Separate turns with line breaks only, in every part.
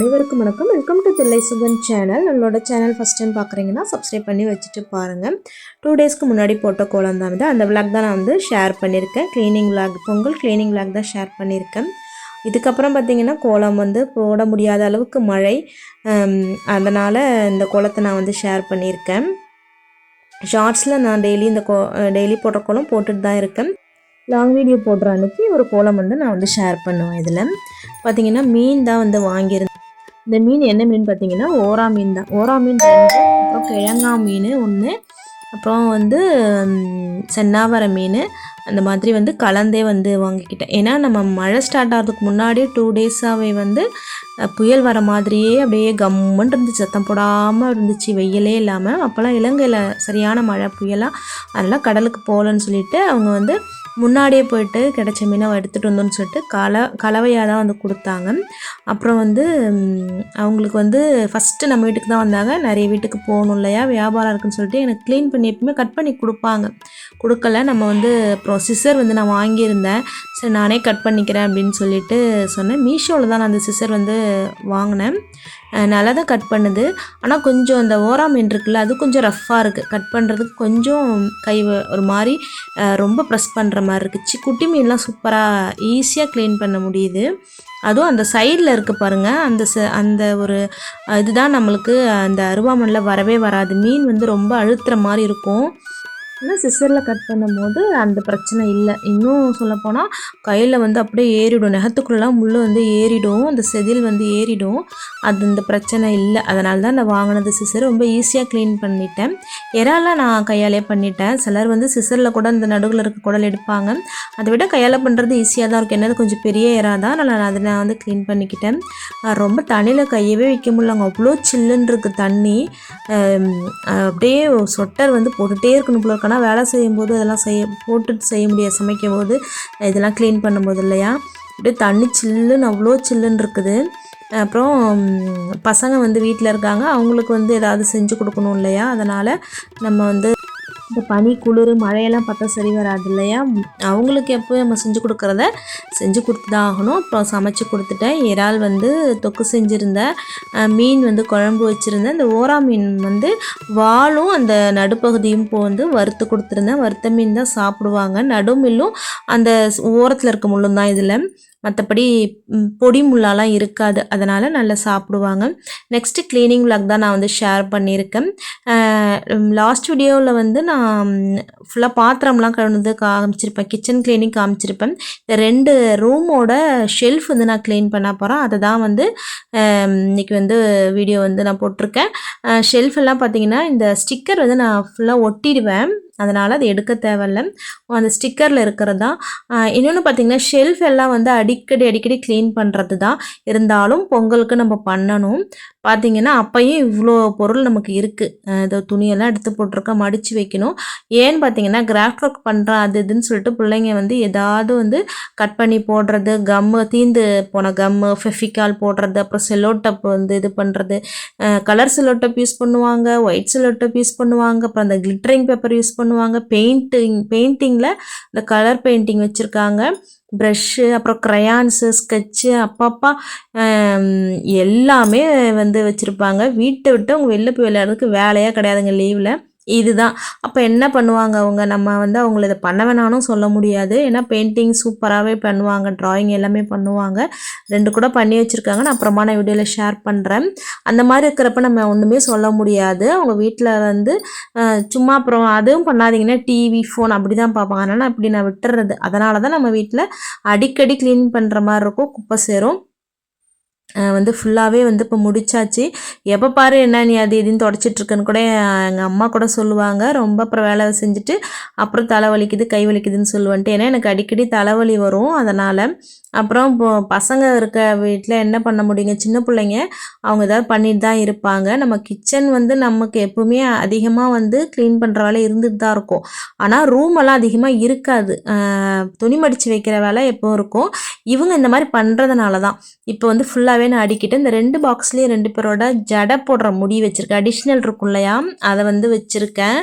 அனைவருக்கும் வணக்கம். Welcome to Thillai Sugan channel நம்மளோட சேனல் ஃபஸ்ட் டைம் பார்க்குறீங்கன்னா சப்ஸ்கிரைப் பண்ணி வச்சுட்டு பாருங்கள் டூ டேஸ்க்கு முன்னாடி போட்ட கோலம் தான் இது. அந்த விளாக் தான் நான் வந்து ஷேர் பண்ணியிருக்கேன். Cleaning vlog Pongal cleaning vlog தான் ஷேர் பண்ணியிருக்கேன். இதுக்கப்புறம் பார்த்தீங்கன்னா கோலம் வந்து போட முடியாத அளவுக்கு மழை. அதனால் இந்த கோலத்தை நான் வந்து ஷேர் பண்ணியிருக்கேன். ஷார்ட்ஸில் நான் டெய்லி இந்த கோ டெய்லி போடுற கோலம் போட்டுட்டு தான் இருக்கேன். லாங் வீடியோ போடுற அன்றைக்கி ஒரு கோலம் வந்து நான் வந்து ஷேர் பண்ணுவேன் இதில். பார்த்தீங்கன்னா மீன் தான் வந்து வாங்கியிருந்தேன். இந்த மீன் என்ன மீன் பார்த்தீங்கன்னா ஓரா மீன் தான். ஓரா மீன் ரெண்டு அப்புறம் கிழங்கா மீன் ஒன்று அப்புறம் வந்து சென்னாவர மீன் அந்த மாதிரி வந்து கலந்தே வந்து வாங்கிக்கிட்டேன். ஏன்னா நம்ம மழை ஸ்டார்ட் ஆகிறதுக்கு முன்னாடியே டூ டேஸாகவே வந்து புயல் வர மாதிரியே அப்படியே கம்முன்னு இருந்துச்சு. சத்தம் போடாமல் இருந்துச்சு. வெயிலே இல்லாமல் அப்போல்லாம் இலங்கையில் சரியான மழை புயலாக அதனால் கடலுக்கு போகலன்னு சொல்லிட்டு அவங்க வந்து முன்னாடியே போயிட்டு கிடைச்ச மீனை எடுத்துகிட்டு வந்தோம்னு சொல்லிட்டு கல கலவையாக தான் வந்து கொடுத்தாங்க. அப்புறம் வந்து அவங்களுக்கு வந்து ஃபஸ்ட்டு நம்ம வீட்டுக்கு தான் வந்தாங்க. நிறைய வீட்டுக்கு போகணும் இல்லையா? வியாபாரம் இருக்குன்னு சொல்லிட்டு எனக்கு க்ளீன் பண்ணி எப்பவுமே கட் பண்ணி கொடுப்பாங்க. கொடுக்கல. நம்ம வந்து அப்புறம் சிசர் வந்து நான் வாங்கியிருந்தேன். சரி நானே கட் பண்ணிக்கிறேன் அப்படின்னு சொல்லிட்டு சொன்னேன். மீஷோவில் தான் நான் அந்த சிசர் வந்து வாங்கினேன். நல்லா தான் கட் பண்ணுது. ஆனால் கொஞ்சம் அந்த ஓரா மீன் இருக்குல்ல அது கொஞ்சம் ரஃப்பாக இருக்குது கட் பண்ணுறதுக்கு கொஞ்சம் கை ஒரு மாதிரி ரொம்ப ப்ரெஸ் பண்ணுற மாதிரி இருக்குது குட்டி மீன்லாம் சூப்பராக ஈஸியாக க்ளீன் பண்ண முடியுது. அதுவும் அந்த சைடில் இருக்குது பாருங்கள் அந்த ச அந்த ஒரு இதுதான் நம்மளுக்கு அந்த அருவாமனில் வரவே வராது. மீன் வந்து ரொம்ப அழுத்துற மாதிரி இருக்கும். ஆனால் சிசரில் கட் பண்ணும்போது அந்த பிரச்சனை இல்லை. இன்னும் சொல்லப்போனால் கையில் வந்து அப்படியே ஏறிடும். நெகத்துக்குள்ளெலாம் முள் வந்து ஏறிடும். அந்த செதில் வந்து ஏறிடும். அது இந்த பிரச்சனை இல்லை. அதனால தான் நான் வாங்கினது சிசர் ரொம்ப ஈஸியாக க்ளீன் பண்ணிட்டேன். இறாலாம் நான் கையாலே பண்ணிட்டேன். சிலர் வந்து சிசரில் கூட இந்த நடுவில் இருக்க குடல் எடுப்பாங்க. அதை விட கையால் பண்ணுறது ஈஸியாக தான் இருக்கும். என்னது கொஞ்சம் பெரிய இறா தான். நான் அதை நான் வந்து க்ளீன் பண்ணிக்கிட்டேன். ரொம்ப தண்ணியில் கையவே வைக்க முடியலங்க அவ்வளோ சில்லுன்னு இருக்குது தண்ணி. அப்படியே சொட்டர் வந்து போட்டுகிட்டே இருக்கணும் போல ஆனால் வேலை செய்யும்போது அதெல்லாம் செய்ய போட்டுட்டு செய்ய முடியாது. சமைக்கும் போது இதெல்லாம் க்ளீன் பண்ணும்போது இல்லையா? அப்படியே தண்ணி சில்லுன்னு அவ்வளோ சில்லுன்னு இருக்குது. அப்புறம் பசங்க வந்து வீட்டில் இருக்காங்க. அவங்களுக்கு வந்து ஏதாவது செஞ்சு கொடுக்கணும் இல்லையா? அதனால் நம்ம வந்து இந்த பனி குளிர் மழையெல்லாம் பார்த்தா சரி வராது இல்லையா? அவங்களுக்கு எப்போ நம்ம செஞ்சு கொடுக்குறத செஞ்சு கொடுத்து தான் ஆகணும். அப்புறம் சமைச்சு கொடுத்துட்டேன். இறால் வந்து தொக்கு செஞ்சுருந்தேன். மீன் வந்து குழம்பு வச்சுருந்தேன். இந்த ஓரா மீன் வந்து வாலும் அந்த நடுப்பகுதியும் இப்போ வந்து வறுத்து கொடுத்துருந்தேன். வறுத்த மீன் தான் சாப்பிடுவாங்க. நடுமில்லும் அந்த ஓரத்தில் இருக்க முள்ளும் தான் இதில். மற்றபடி பொடி முள்ளாலாம் இருக்காது. அதனால் நல்லா சாப்பிடுவாங்க. நெக்ஸ்ட்டு க்ளீனிங் vlog தான் நான் வந்து ஷேர் பண்ணியிருக்கேன். லாஸ்ட் வீடியோவில் வந்து நான் ஃபுல்லாக பாத்திரம்லாம் கழுவுனது காமிச்சிருப்பேன் கிச்சன் க்ளீனிங் காமிச்சிருப்பேன் இந்த ரெண்டு ரூமோட ஷெல்ஃப் வந்து நான் க்ளீன் பண்ண போகிறேன் அதை தான் வந்து இன்றைக்கி இன்னைக்கு வந்து வீடியோ வந்து நான் போட்டிருக்கேன். ஷெல்ஃப் எல்லாம் பார்த்தீங்கன்னா இந்த ஸ்டிக்கர் வந்து நான் ஃபுல்லாக ஒட்டிடுவேன். அதனால் அது எடுக்க தேவையில்ல. அந்த ஸ்டிக்கரில் இருக்கிறது தான் இன்னொன்று பார்த்தீங்கன்னா ஷெல்ஃப் எல்லாம் வந்து அடிக்கடி அடிக்கடி க்ளீன் பண்ணுறது தான் இருந்தாலும் பொங்கலுக்கு நம்ம பண்ணணும். பார்த்திங்கன்னா அப்பையும் இவ்வளோ பொருள் நமக்கு இருக்குது இந்த துணியெல்லாம் எடுத்து போட்டிருக்க மடித்து வைக்கணும். ஏன்னு பார்த்தீங்கன்னா கிராஃப்ட் ஒர்க் பண்ணுறேன் அது இதுன்னு சொல்லிட்டு பிள்ளைங்க வந்து ஏதாவது வந்து கட் பண்ணி போடுறது கம்மு தீந்து போன கம்மு ஃபெஃபிகால் போடுறது அப்புறம் செல்லோ டப் வந்து இது பண்ணுறது கலர் செல்லோ டப் யூஸ் பண்ணுவாங்க ஒயிட் செல்லோ டப் யூஸ் பண்ணுவாங்க அப்புறம் அந்த கிளிட்டரிங் பேப்பர் யூஸ் பண்ணுவாங்க. பெயிண்டிங் பெயிண்டிங்கில் இந்த கலர் பெயிண்டிங் வச்சுருக்காங்க. ப்ரஷ்ஷு அப்புறம் க்ரையான்ஸு ஸ்கெட்சு அப்பப்பா எல்லாமே வந்து வச்சுருப்பாங்க. வீட்டை விட்டு அவங்க வெளில போய் விளையாடுறதுக்கு வேலையாக கிடையாதுங்க லீவில் இதுதான். அப்போ என்ன பண்ணுவாங்க அவங்க? நம்ம வந்து அவங்கள இதை பண்ண வேணாலும் சொல்ல முடியாது. ஏன்னா பெயிண்டிங் சூப்பராகவே பண்ணுவாங்க. ட்ராயிங் எல்லாமே பண்ணுவாங்க. ரெண்டு கூட பண்ணி வச்சுருக்காங்க. நான் அப்புறமா நான் வீடியோவில் ஷேர் பண்ணுறேன் அந்த மாதிரி இருக்கிறப்ப நம்ம ஒன்றுமே சொல்ல முடியாது. அவங்க வீட்டில் வந்து சும்மா அப்புறம் அதுவும் பண்ணாதீங்கன்னா டிவி ஃபோன் அப்படி தான் பார்ப்பாங்க அதனால் அப்படி நான் விட்டுறது. அதனால தான் நம்ம வீட்டில் அடிக்கடி க்ளீன் பண்ணுற மாதிரி இருக்கும். குப்பை சேரும். வந்து ஃபுல்லாகவே வந்து இப்போ முடிச்சாச்சு. எப்போ பாரு என்ன நீ அது இதுன்னு தொடச்சிட்ருக்கன்னு கூட எங்கள் அம்மா கூட சொல்லுவாங்க. ரொம்ப அப்புறம் வேலை செஞ்சுட்டு அப்புறம் தலை வலிக்குது கை வலிக்குதுன்னு சொல்லுவேன்ட்டு. ஏன்னா எனக்கு அடிக்கடி தலைவலி வரும். அதனால் அப்புறம் இப்போ பசங்க இருக்க வீட்டில் என்ன பண்ண முடியுங்க? சின்ன பிள்ளைங்க அவங்க ஏதாவது பண்ணிட்டு தான் இருப்பாங்க. நம்ம கிச்சன் வந்து நமக்கு எப்பவுமே அதிகமாக வந்து க்ளீன் பண்ணுற வேலை இருந்துட்டு தான் இருக்கும். ஆனால் ரூம் எல்லாம் அதிகமாக இருக்காது. துணி மடித்து வைக்கிற வேலை எப்போ இருக்கும். இவங்க இந்த மாதிரி பண்ணுறதுனால தான். இப்போ வந்து ஃபுல்லாகவே நான் அடிக்கிட்டு இந்த ரெண்டு பாக்ஸ்லேயும் ரெண்டு பேரோட ஜடை போடுற முடி வச்சுருக்கேன். அடிஷ்னல் இருக்கும் இல்லையா? அதை வந்து வச்சுருக்கேன்.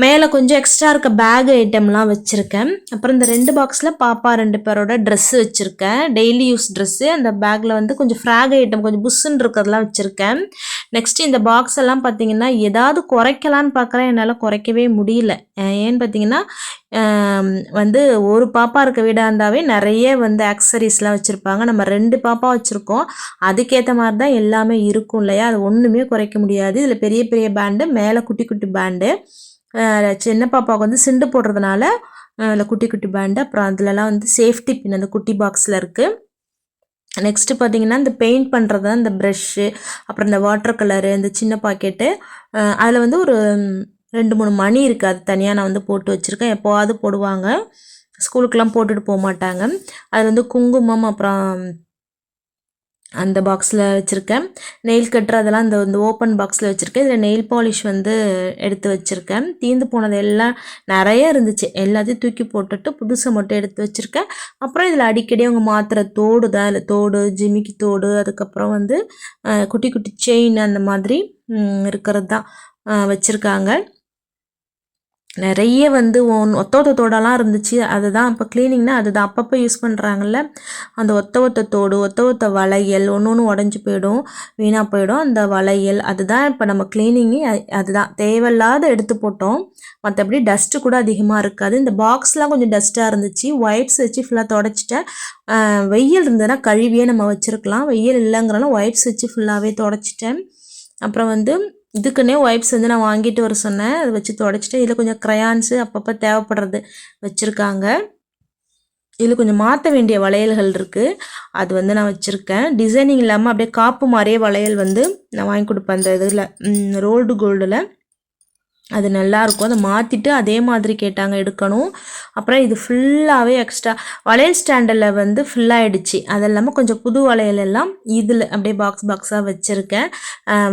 மேலே கொஞ்சம் எக்ஸ்ட்ரா இருக்க பேக் ஐட்டம்லாம் வச்சுருக்கேன். அப்புறம் இந்த ரெண்டு பாக்ஸில் பாப்பா ரெண்டு பேரோட ட்ரெஸ்ஸு வச்சுருக்கேன். டெய்லி யூஸ் ட்ரெஸ்ஸு அந்த பேக்கில் வந்து கொஞ்சம் ஃப்ராக் ஐட்டம் கொஞ்சம் புஷ்ஷுன்னு இருக்கிறதெல்லாம் வச்சுருக்கேன். நெக்ஸ்ட் இந்த பாக்ஸ் எல்லாம் பார்த்தீங்கன்னா ஏதாவது குறைக்கலான்னு பார்க்குறேன் என்னால் குறைக்கவே முடியல. ஏன்னு பார்த்தீங்கன்னா வந்து ஒரு பாப்பா இருக்க வீடாக இருந்தாவே நிறைய வந்து ஆக்சரிஸ்லாம் வச்சுருப்பாங்க. நம்ம ரெண்டு பாப்பா வச்சுருக்கோம். அதுக்கேற்ற மாதிரி தான் எல்லாமே இருக்கும் இல்லையா? அது ஒன்றுமே குறைக்க முடியாது. இதில் பெரிய பெரிய பேண்டு மேலே குட்டி குட்டி பேண்டு சின்ன பாப்பாவுக்கு வந்து சிண்டு போடுறதுனால அதில் குட்டி குட்டி பேண்டு அப்புறம் அதுலலாம் வந்து சேஃப்டி பின் அந்த குட்டி பாக்ஸில் இருக்குது நெக்ஸ்ட்டு பார்த்தீங்கன்னா இந்த பெயிண்ட் பண்ணுறது இந்த ப்ரெஷ்ஷு அப்புறம் இந்த வாட்டர் கலரு இந்த சின்ன பாக்கெட்டு அதில் வந்து ஒரு ரெண்டு மூணு மணி இருக்குது அது தனியாக நான் வந்து போட்டு வச்சுருக்கேன். எப்போவாவது போடுவாங்க. ஸ்கூலுக்கெலாம் போட்டுட்டு போக மாட்டாங்க அது வந்து குங்குமம் அப்புறம் அந்த பாக்ஸில் வச்சுருக்கேன். நெயில் கட்டர் அதெல்லாம் இந்த வந்து ஓப்பன் பாக்ஸில் வச்சுருக்கேன். இதில் நெயில் பாலிஷ் வந்து எடுத்து வச்சுருக்கேன். தீந்து போனது எல்லாம் நிறைய இருந்துச்சு. எல்லாத்தையும் தூக்கி போட்டுட்டு புதுசை மட்டும் எடுத்து வச்சுருக்கேன். அப்புறம் இதில் அடிக்கடி அவங்க மாத்திர தோடு தான். இல்லை தோடு ஜிமிக்கி தோடு அதுக்கப்புறம் வந்து குட்டி குட்டி செயின் அந்த மாதிரி இருக்கிறது தான் வச்சுருக்காங்க. நிறைய வந்து ஒன் ஒத்த ஒத்த தோடெல்லாம் இருந்துச்சு. அதுதான் இப்போ க்ளீனிங்னா அதுதான். அப்பப்போ யூஸ் பண்ணுறாங்கல்ல அந்த ஒத்த ஒத்த தோடு ஒத்த ஒத்த வளையல் ஒன்று ஒன்று உடஞ்சி போயிடும் வீணாக போயிடும். அந்த வளையல் அதுதான் இப்போ நம்ம க்ளீனிங்கு அதுதான். தேவையில்லாத எடுத்து போட்டோம். மற்றபடி டஸ்ட்டு கூட அதிகமாக இருக்காது. இந்த பாக்ஸ்லாம் கொஞ்சம் டஸ்ட்டாக இருந்துச்சு. ஒயிட்ஸ் வச்சு ஃபுல்லாக தொடச்சிட்டேன். வெயில் இருந்ததுன்னா கழுவியே நம்ம வச்சுருக்கலாம். வெயில் இல்லைங்கிறனால ஒயிட்ஸ் வச்சு ஃபுல்லாகவே தொடச்சிட்டேன். அப்புறம் வந்து இதுக்குன்னே ஒய்ப்ஸ் வந்து நான் வாங்கிட்டு வர சொன்னேன். அதை வச்சு தொடச்சிட்டு இதில் கொஞ்சம் க்ரையான்ஸு அப்பப்போ தேவைப்படுறது வச்சுருக்காங்க. இதில் கொஞ்சம் மாற்ற வேண்டிய வளையல்கள் இருக்குது அது வந்து நான் வச்சுருக்கேன். டிசைனிங் இல்லாமல் அப்படியே காப்பு மாதிரியே வளையல் வந்து நான் வாங்கி கொடுப்பேன் அந்த இதில். ரோல்டு கோல்டில் அது நல்லாயிருக்கும் அதை மாற்றிட்டு அதே மாதிரி கேட்டாங்க எடுக்கணும். அப்புறம் இது ஃபுல்லாகவே எக்ஸ்ட்ரா வளையல் ஸ்டாண்டில் வந்து ஃபுல்லாகிடுச்சு அது இல்லாமல் கொஞ்சம் புது வளையல் எல்லாம் இதில் அப்படியே பாக்ஸ் பாக்ஸாக வச்சுருக்கேன்.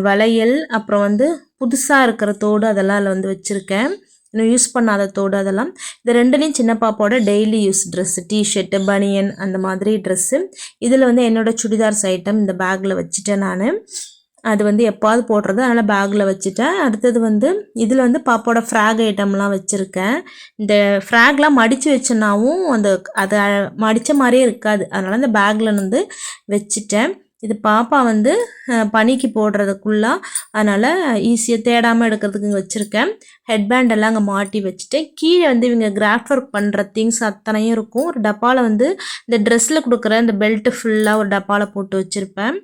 வளையல் அப்புறம் வந்து புதுசாக இருக்கிற தோடு அதெல்லாம் அதில் வந்து வச்சுருக்கேன். இன்னும் யூஸ் பண்ணாத தோடு அதெல்லாம். இது ரெண்டுலேயும் சின்ன பாப்பாவோட டெய்லி யூஸ் ட்ரெஸ்ஸு டிஷர்ட்டு பனியன் அந்த மாதிரி ட்ரெஸ்ஸு இதில் வந்து என்னோடய சுடிதார்ஸ் ஐட்டம் இந்த பேக்கில் வச்சுட்டேன் நான். அது வந்து எப்பாவது போடுறது. அதனால் பேக்கில் வச்சுட்டேன். அடுத்தது வந்து இதில் வந்து பாப்பாவோட ஃப்ராக் ஐட்டம்லாம் வச்சுருக்கேன். இந்த ஃப்ராக்லாம் மடித்து வச்சுனாவும் அந்த அதை மடித்த மாதிரியே இருக்காது. அதனால் அந்த பேக்கில் வந்து வச்சுட்டேன். இது பாப்பா வந்து பனிக்கு போடுறதுக்குள்ளா அதனால் ஈஸியாக தேடாமல் எடுக்கிறதுக்கு இங்கே வச்சுருக்கேன். ஹெட்பேண்ட் எல்லாம் அங்கே மாட்டி வச்சுட்டேன். கீழே வந்து இவங்க கிராஃப்ட் ஒர்க் பண்ணுற திங்ஸ் அத்தனையும் இருக்கும். ஒரு டப்பாவில் வந்து இந்த ட்ரெஸ்ஸில் கொடுக்குற இந்த பெல்ட்டு ஃபுல்லாக ஒரு டப்பாவில் போட்டு வச்சுருப்பேன்.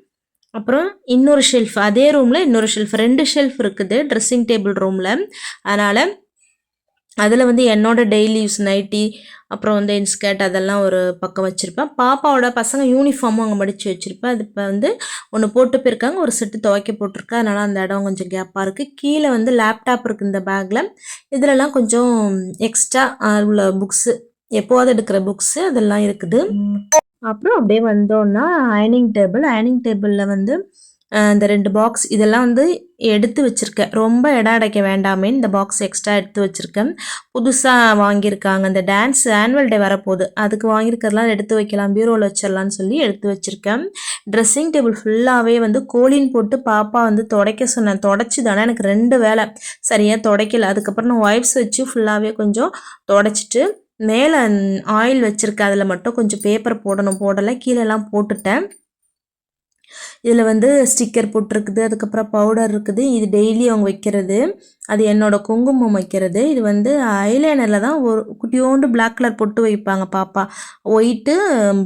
அப்புறம் இன்னொரு ஷெல்ஃப் அதே ரூமில் இன்னொரு ஷெல்ஃப் ரெண்டு ஷெல்ஃப் இருக்குது ட்ரெஸ்ஸிங் டேபிள் ரூமில் அதனால் அதில் வந்து என்னோட டெய்லி யூஸ் நைட்டி அப்புறம் வந்து இன்ஸ்கர்ட் அதெல்லாம் ஒரு பக்கம் வச்சுருப்பேன். பாப்பாவோட பசங்க யூனிஃபார்மும் அங்கே மடித்து வச்சுருப்பேன். அது இப்போ வந்து ஒன்று போட்டு போயிருக்காங்க ஒரு செட்டு துவைக்க போட்டிருக்கேன். அதனால் அந்த இடம் கொஞ்சம் கேப்பாக இருக்குது கீழே வந்து லேப்டாப் இருக்குது இந்த பேக்கில் இதிலலாம் கொஞ்சம் எக்ஸ்ட்ரா உள்ள புக்ஸு எப்போவாது எடுக்கிற புக்ஸு அதெல்லாம் இருக்குது. அப்புறம் அப்படியே வந்தோன்னா அயனிங் டேபிள் அயனிங் டேபிளில் வந்து இந்த ரெண்டு பாக்ஸ் இதெல்லாம் வந்து எடுத்து வச்சுருக்கேன். ரொம்ப இடம் அடைக்க வேண்டாமே இந்த பாக்ஸ் எக்ஸ்ட்ரா எடுத்து வச்சுருக்கேன். புதுசாக வாங்கியிருக்காங்க. இந்த டான்ஸ் ஆனுவல் டே வரப்போகுது. அதுக்கு வாங்கியிருக்கிறதெல்லாம் எடுத்து வைக்கலாம். பியூரோவில் வச்சிடலான்னு சொல்லி எடுத்து வச்சுருக்கேன். ட்ரெஸ்ஸிங் டேபிள் ஃபுல்லாகவே வந்து கோலின் போட்டு பாப்பா வந்து துடைக்க சொன்னேன் தொடச்சி தானே எனக்கு ரெண்டு வேலை. சரியாக துடைக்கல. அதுக்கப்புறம் நான் ஒய்ப்ஸ் வச்சு ஃபுல்லாகவே கொஞ்சம் தொடச்சிட்டு மேலே ஆயில் வச்சுருக்கேன் அதில் மட்டும் கொஞ்சம் பேப்பர் போடணும். போடலை கீழெல்லாம் போட்டுட்டேன். இதில் வந்து ஸ்டிக்கர் போட்டிருக்குது அதுக்கப்புறம் பவுடர் இருக்குது. இது டெய்லி அவங்க வைக்கிறது. அது என்னோட குங்குமம் வைக்கிறது. இது வந்து ஐலைனரில் தான் ஒரு குட்டியோண்டு பிளாக் கலர் பொட்டு வைப்பாங்க பாப்பா. ஒயிட்டு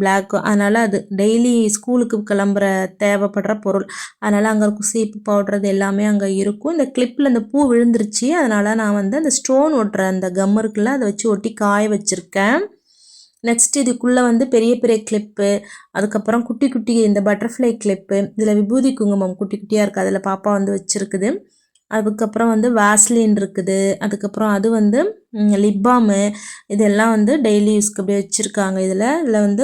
பிளாக்கு அதனால் அது டெய்லி ஸ்கூலுக்கு கிளம்புற தேவைப்படுற பொருள். அதனால் அங்கே இருக்கும் சீப்பு பவுடர் இது எல்லாமே அங்கே இருக்கும். இந்த கிளிப்பில் இந்த பூ விழுந்துருச்சு. அதனால் நான் வந்து அந்த ஸ்டோன் ஒட்டுற அந்த கம் இருக்குல்ல அதை வச்சு ஒட்டி காய வச்சுருக்கேன். நெக்ஸ்ட் இதுக்குள்ளே வந்து பெரிய பெரிய கிளிப்பு அதுக்கப்புறம் குட்டி குட்டி இந்த பட்டர்ஃப்ளை கிளிப்பு இதில் விபூதி குங்குமம் குட்டி குட்டியாக இருக்குது அதில் பாப்பா வந்து வச்சுருக்குது. அதுக்கப்புறம் வந்து வாஸ்லின் இருக்குது அதுக்கப்புறம் அது வந்து லிப்பாமு இதெல்லாம் வந்து டெய்லி யூஸ்க்கு அப்படியே வச்சுருக்காங்க. இதில் இதில் வந்து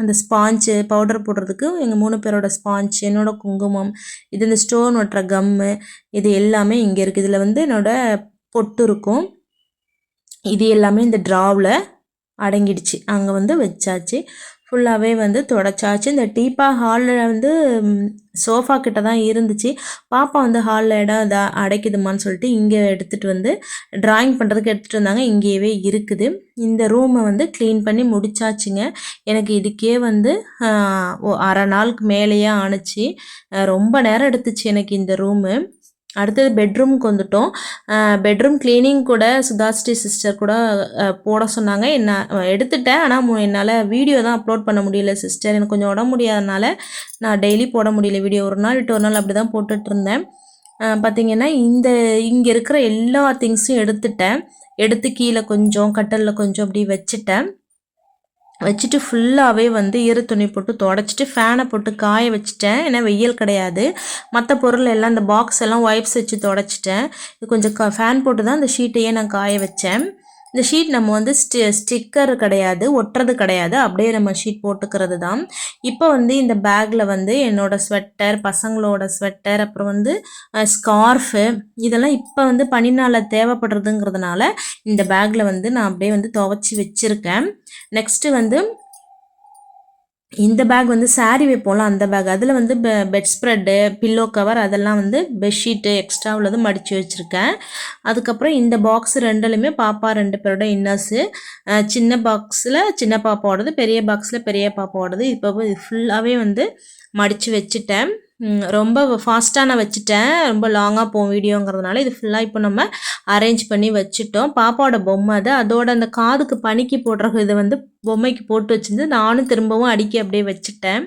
அந்த ஸ்பாஞ்சு பவுடர் போடுறதுக்கு எங்கள் மூணு பேரோட ஸ்பாஞ்ச் என்னோட குங்குமம் இது இந்த ஸ்டோன் ஒட்டுற கம்மு இது எல்லாமே இங்கே இருக்குது இதில் வந்து என்னோடய பொட்டு இருக்கும். இது எல்லாமே இந்த ட்ராவில் அடங்கிடுச்சு. அங்கே வந்து வச்சாச்சு. ஃபுல்லாகவே வந்து தொடச்சாச்சு. இந்த டீப்பா ஹாலில் வந்து சோஃபா கிட்ட தான் இருந்துச்சு. பாப்பா வந்து ஹாலில் இடம் இதை அடைக்குதுமான்னு சொல்லிட்டு இங்கே எடுத்துகிட்டு வந்து ட்ராயிங் பண்ணுறதுக்கு எடுத்துகிட்டு வந்தாங்க. இங்கேயே இருக்குது. இந்த ரூமை வந்து க்ளீன் பண்ணி முடிச்சாச்சுங்க. எனக்கு இதுக்கே வந்து அரை நாளுக்கு மேலேயே ஆணுச்சு. ரொம்ப நேரம் எடுத்துச்சு எனக்கு இந்த ரூமு அடுத்தது பெட்ரூம்க்கு வந்துட்டோம். பெட்ரூம் க்ளீனிங் கூட சுதாஸ்ரீ சிஸ்டர் கூட போட சொன்னாங்க. என்ன எடுத்துட்டேன். ஆனால் என்னால் வீடியோ தான் அப்லோட் பண்ண முடியல சிஸ்டர் எனக்கு கொஞ்சம் உடம்பு முடியாதனால நான் டெய்லி போட முடியல வீடியோ ஒரு நாள் விட்டு ஒரு நாள் அப்படி தான் போட்டுட்ருந்தேன் இருந்தேன் பார்த்தீங்கன்னா இந்த இங்கே இருக்கிற எல்லா திங்ஸும் எடுத்துட்டேன். எடுத்து கீழே கொஞ்சம் கட்டலில் கொஞ்சம் அப்படி வச்சுட்டேன். வச்சுட்டு ஃபுல்லாகவே வந்து ஈர துணி போட்டு தொடச்சிட்டு ஃபேனை போட்டு காய வச்சுட்டேன். ஏன்னா வெயில் கிடையாது. மற்ற பொருள் எல்லாம் இந்த பாக்ஸ் எல்லாம் ஒய்ப்ஸ் வச்சு தொடச்சிட்டேன். இது கொஞ்சம் க ஃபேன் போட்டு தான் அந்த ஷீட்டையே நான் காய வச்சேன். இந்த ஷீட் நம்ம வந்து ஸ்டி ஸ்டிக்கர் கிடையாது ஒட்டுறது கிடையாது. அப்படியே நம்ம ஷீட் போட்டுக்கிறது தான் இப்போ வந்து இந்த பேக்கில் வந்து என்னோடய ஸ்வெட்டர் பசங்களோட ஸ்வெட்டர் அப்புறம் வந்து ஸ்கார்ஃபு இதெல்லாம் இப்போ வந்து பனினால் தேவைப்படுறதுங்கிறதுனால இந்த பேக்கில் வந்து நான் அப்படியே வந்து துவைச்சி வச்சுருக்கேன். நெக்ஸ்ட்டு வந்து இந்த பேக் வந்து சாரீ வைப்போம்ல அந்த பேக் அதில் வந்து பெ பெட் ஸ்ப்ரெட்டு பில்லோ கவர் அதெல்லாம் வந்து பெட்ஷீட்டு எக்ஸ்ட்ரா உள்ளது மடித்து வச்சுருக்கேன். அதுக்கப்புறம் இந்த பாக்ஸ் ரெண்டுலையுமே பாப்பா ரெண்டு பேரோட இன்னர்ஸு சின்ன பாக்ஸில் சின்ன பாப்பாவோடது பெரிய பாக்ஸில் பெரிய பாப்பாவோடது. இப்போ ஃபுல்லாகவே வந்து மடித்து வச்சுட்டேன். ரொம்ப ஃபாஸ்ட்டாக நான் வச்சுட்டேன். ரொம்ப லாங்காக போகும் வீடியோங்கிறதுனால இது ஃபுல்லாக இப்போ நம்ம அரேஞ்ச் பண்ணி வச்சுட்டோம். பாப்பாவோட பொம்மை அது. அதோட அந்த காதுக்கு பனிக்கு போடுற இதை வந்து பொம்மைக்கு போட்டு வச்சிருந்து நானும் திரும்பவும் அடிக்க அப்படியே வச்சுட்டேன்.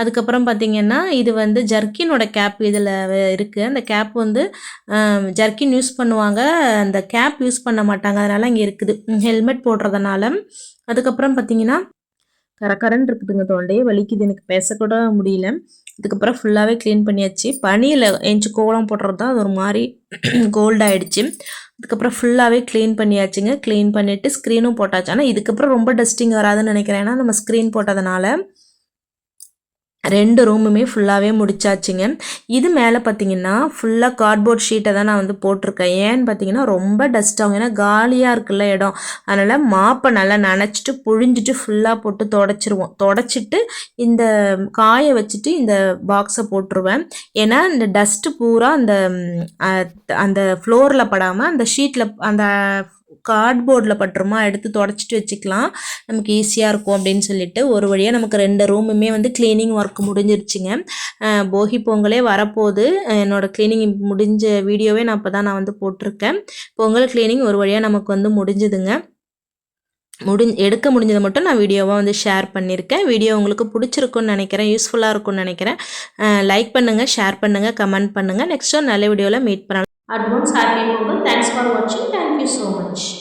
அதுக்கப்புறம் பார்த்தீங்கன்னா இது வந்து ஜர்க்கினோட கேப் இதில் இருக்குது அந்த கேப் வந்து ஜர்க்கின் யூஸ் பண்ணுவாங்க. அந்த கேப் யூஸ் பண்ண மாட்டாங்க. அதனால் இங்கே இருக்குது. ஹெல்மெட் போடுறதுனால. அதுக்கப்புறம் பார்த்தீங்கன்னா கரகரன்னு இருக்குதுங்க தொண்டையே வலிக்குது. எனக்கு பேசக்கூட முடியல. இதுக்கப்புறம் ஃபுல்லாகவே க்ளீன் பண்ணியாச்சு. பனியில் எஞ்சி கோலம் போடுறது தான் அது ஒரு மாதிரி கோல்டாயிடுச்சு அதுக்கப்புறம் ஃபுல்லாகவே க்ளீன் பண்ணியாச்சுங்க. க்ளீன் பண்ணிவிட்டு ஸ்க்ரீனும் போட்டாச்சு. ஆனால் இதுக்கப்புறம் ரொம்ப டஸ்டிங் வராதுன்னு நினைக்கிறேன். ஏன்னா நம்ம ஸ்க்ரீன் போட்டதுனால ரெண்டு ரூமுமே ஃபுல்லாகவே முடிச்சாச்சுங்க. இது மேலே பார்த்தீங்கன்னா ஃபுல்லாக கார்ட்போர்ட் ஷீட்டை தான் நான் வந்து போட்டிருக்கேன். ஏன்னு பார்த்தீங்கன்னா ரொம்ப டஸ்ட் ஆகும். ஏன்னா காலியாக இருக்குல்ல இடம். அதனால் மாப்பை நல்லா நனைச்சிட்டு புழிஞ்சிட்டு ஃபுல்லாக போட்டு தொடச்சிருவோம். தொடச்சிட்டு இந்த காய வச்சுட்டு இந்த பாக்ஸை போட்டுருவேன். ஏன்னா இந்த டஸ்ட்டு பூரா அந்த அந்த ஃப்ளோரில் படாமல் அந்த ஷீட்டில் அந்த கார்ட்போர்டில் பட்டுருமா எடுத்து தொடச்சிட்டு வச்சுக்கலாம். நமக்கு ஈஸியாக இருக்கும் அப்படின்னு சொல்லிட்டு ஒரு வழியாக நமக்கு ரெண்டு ரூமுமே வந்து க்ளீனிங் ஒர்க் முடிஞ்சிருச்சுங்க. போகி பொங்கலே வரப்போகுது. என்னோடய என்னோட க்ளீனிங் முடிஞ்ச வீடியோவே நான் இப்போ தான் நான் வந்து போட்டிருக்கேன். பொங்கல் க்ளீனிங் ஒரு வழியாக நமக்கு வந்து முடிஞ்சுதுங்க. முடிஞ் எடுக்க முடிஞ்சதை மட்டும் நான் வீடியோவாக வந்து ஷேர் பண்ணியிருக்கேன். வீடியோ உங்களுக்கு பிடிச்சிருக்குன்னு நினைக்கிறேன் யூஸ்ஃபுல்லாக இருக்கும்னு நினைக்கிறேன். லைக் பண்ணுங்கள் ஷேர் பண்ணுங்கள் கமெண்ட் பண்ணுங்கள் நெக்ஸ்ட்டு நல்ல வீடியோவில் மீட் பண்ணலாம். advance happy Pongal. Thanks for watching. Thank you so much.